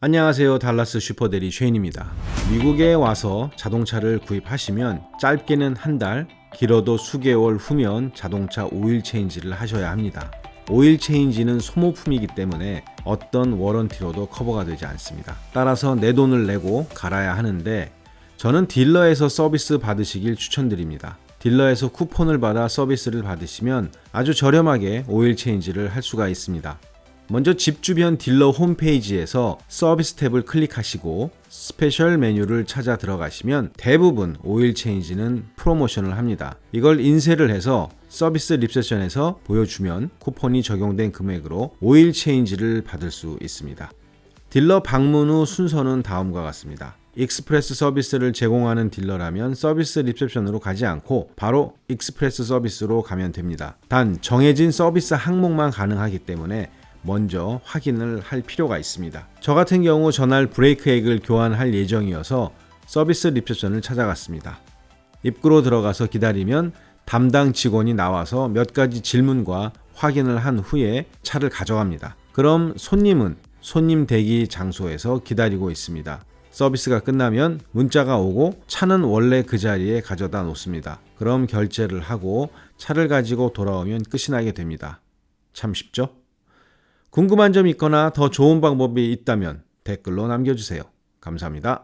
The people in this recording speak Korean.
안녕하세요. 달라스 슈퍼대리 쉐인입니다. 미국에 와서 자동차를 구입하시면 짧게는 한 달, 길어도 수개월 후면 자동차 오일 체인지를 하셔야 합니다. 오일 체인지는 소모품이기 때문에 어떤 워런티로도 커버가 되지 않습니다. 따라서 내 돈을 내고 갈아야 하는데 저는 딜러에서 서비스 받으시길 추천드립니다. 딜러에서 쿠폰을 받아 서비스를 받으시면 아주 저렴하게 오일 체인지를 할 수가 있습니다. 먼저 집 주변 딜러 홈페이지에서 서비스 탭을 클릭하시고 스페셜 메뉴를 찾아 들어가시면 대부분 오일 체인지는 프로모션을 합니다. 이걸 인쇄를 해서 서비스 리셉션에서 보여주면 쿠폰이 적용된 금액으로 오일 체인지를 받을 수 있습니다. 딜러 방문 후 순서는 다음과 같습니다. 익스프레스 서비스를 제공하는 딜러라면 서비스 리셉션으로 가지 않고 바로 익스프레스 서비스로 가면 됩니다. 단 정해진 서비스 항목만 가능하기 때문에 먼저 확인을 할 필요가 있습니다. 저 같은 경우 전날 브레이크 액을 교환할 예정이어서 서비스 리셉션을 찾아갔습니다. 입구로 들어가서 기다리면 담당 직원이 나와서 몇 가지 질문과 확인을 한 후에 차를 가져갑니다. 그럼 손님은 손님 대기 장소에서 기다리고 있습니다. 서비스가 끝나면 문자가 오고 차는 원래 그 자리에 가져다 놓습니다. 그럼 결제를 하고 차를 가지고 돌아오면 끝이 나게 됩니다. 참 쉽죠? 궁금한 점 있거나 더 좋은 방법이 있다면 댓글로 남겨주세요. 감사합니다.